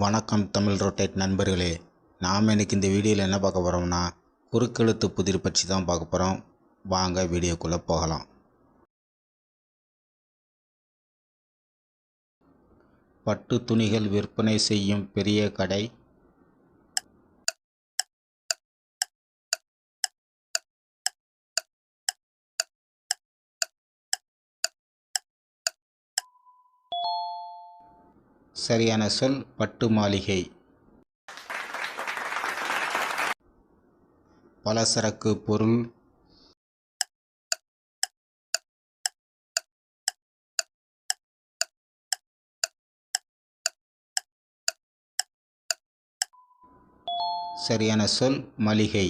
வணக்கம் தமிழ் ரொட்டேட் நண்பர்களே. நாம் இன்றைக்கி இந்த வீடியோவில் என்ன பார்க்க போகிறோம்னா குறுக்கெழுத்து புதிர் பற்றி தான் பார்க்க போகிறோம் வாங்க வீடியோக்குள்ளே போகலாம். பட்டு துணிகள் விற்பனை செய்யும் பெரிய கடை சரியான சொல் பட்டு மாளிகை. பலசரக்கு பொருள். சரியான சொல் மளிகை.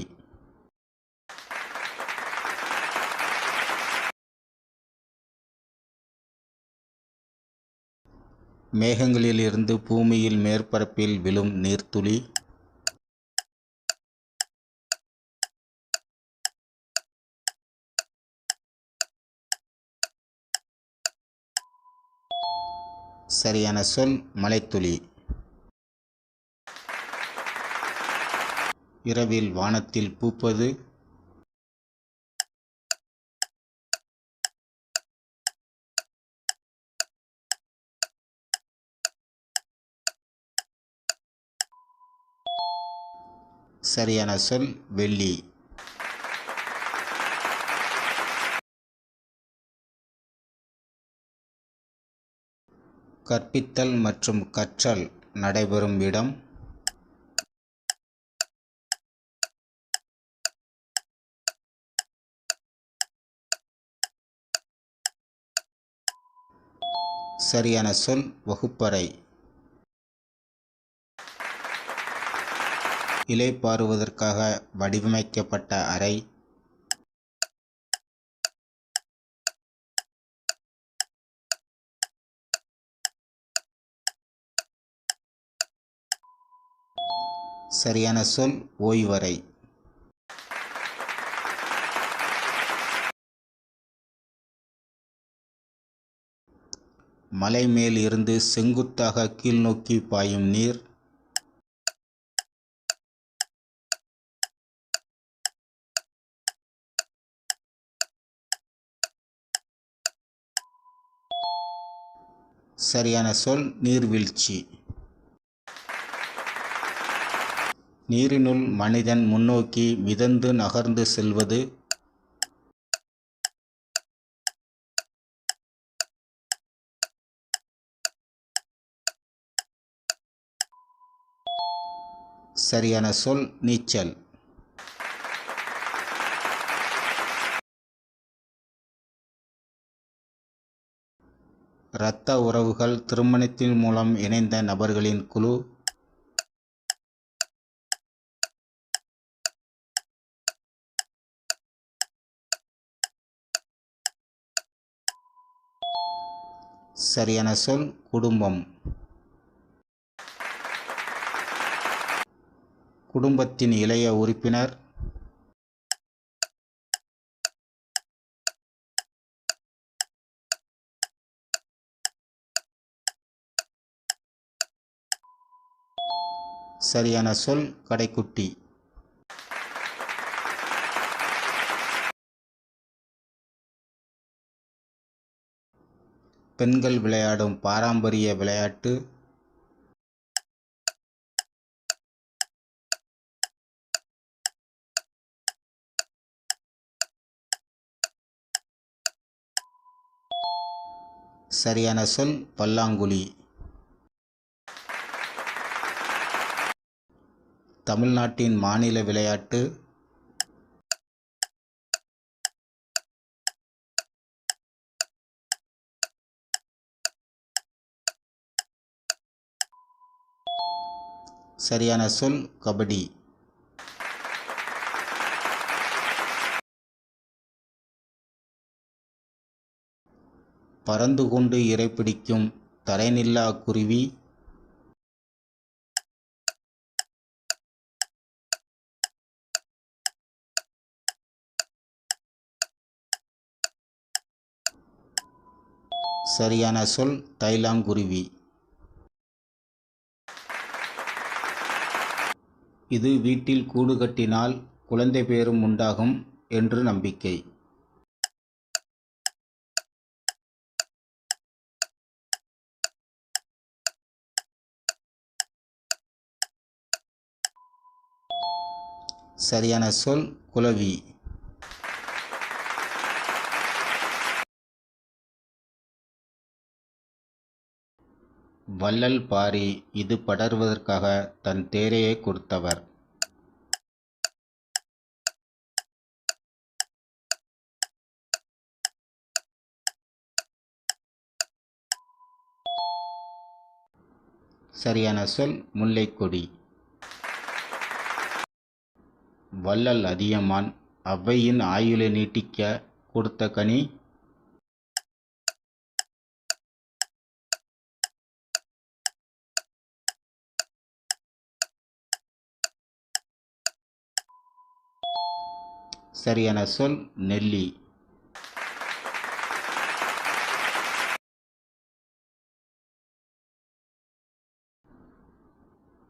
மேகங்களிலிருந்து பூமியில் மேற்பரப்பில் விழும் நீர்த்துளி. சரியான சொல் மலைத்துளி. இரவில் வானத்தில் பூப்பது சரியான சொல் வெள்ளி. கற்பித்தல் மற்றும் கற்றல் நடைபெறும் இடம். சரியான சொல் வகுப்பறை. இலைப்பாறுவதற்காக வடிவமைக்கப்பட்ட அறை. சரியான சொல் ஓய்வறை. மலை மேல் இருந்து செங்குத்தாக கீழ்நோக்கி பாயும் நீர். சரியான சொல் நீர்வீழ்ச்சி. நீரினுள் மனிதன் முன்னோக்கி மிதந்து நகர்ந்து செல்வது. சரியான சொல் நீச்சல். இரத்த உறவுகள் திருமணத்தின் மூலம் இணைந்த நபர்களின் குழு. சரியான சொல் குடும்பம். குடும்பத்தின் இளைய உறுப்பினர் சரியான சொல் கடைக்குட்டி. பெண்கள் விளையாடும் பாரம்பரிய விளையாட்டு. சரியான சொல் பல்லாங்குழி. தமிழ்நாட்டின் மாநில விளையாட்டு? சரியான சொல் கபடி. பறந்து கொண்டு இரைப்பிடிக்கும் தலைநில்லா குருவி சரியான சொல் தைலாங்குருவி. இது வீட்டில் கூடு கட்டினால் குழந்தை பேரும் உண்டாகும் என்று நம்பிக்கை. சரியான சொல் குலவி. வள்ளல் பாரி இது படர்வதற்காக தன் தேரையே கொடுத்தவர். சரியான சொல் முல்லைக்கொடி. வள்ளல் அதியமான் அவ்வையின் ஆயுளை நீட்டிக்க கொடுத்த கனி சரியான சொல் நெல்லி.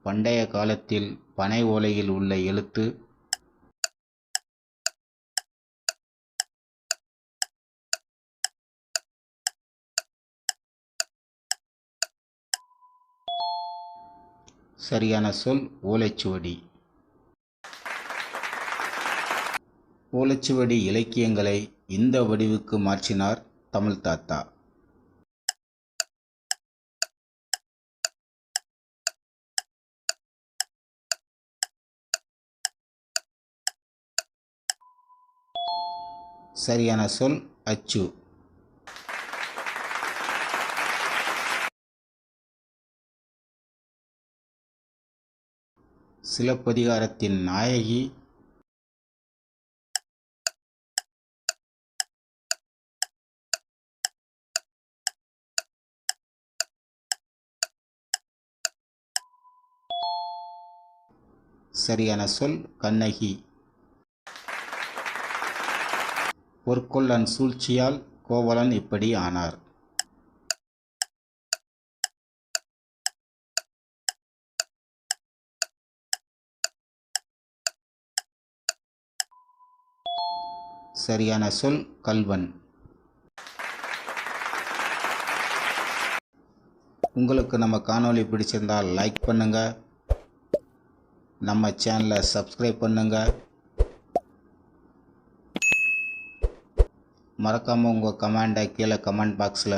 பண்டைய காலத்தில் பனை ஓலையில் உள்ள எழுத்து சரியான சொல் ஓலைச்சுவடி. ஓலைச்சுவடி இலக்கியங்களை இந்த வடிவுக்கு மாற்றினார் தமிழ் தாத்தா. சரியான சொல் அச்சு. சிலப்பதிகாரத்தின் நாயகி சரியான சொல் கண்ணகி. பொற்கொல்லன் சூழ்ச்சியால் கோவலன் இப்படி ஆனார். சரியான சொல் கல்வன். உங்களுக்கு நம்ம காணொளி பிடிச்சிருந்தால் லைக் பண்ணுங்க. நம்ம சேனலை சப்ஸ்கிரைப் பண்ணுங்க. மறக்காமல் உங்கள் கமெண்டை கீழே கமெண்ட் பாக்ஸில்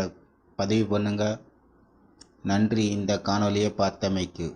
பதிவு பண்ணுங்கள் நன்றி. இந்த காணொலியை பார்த்தமைக்கு.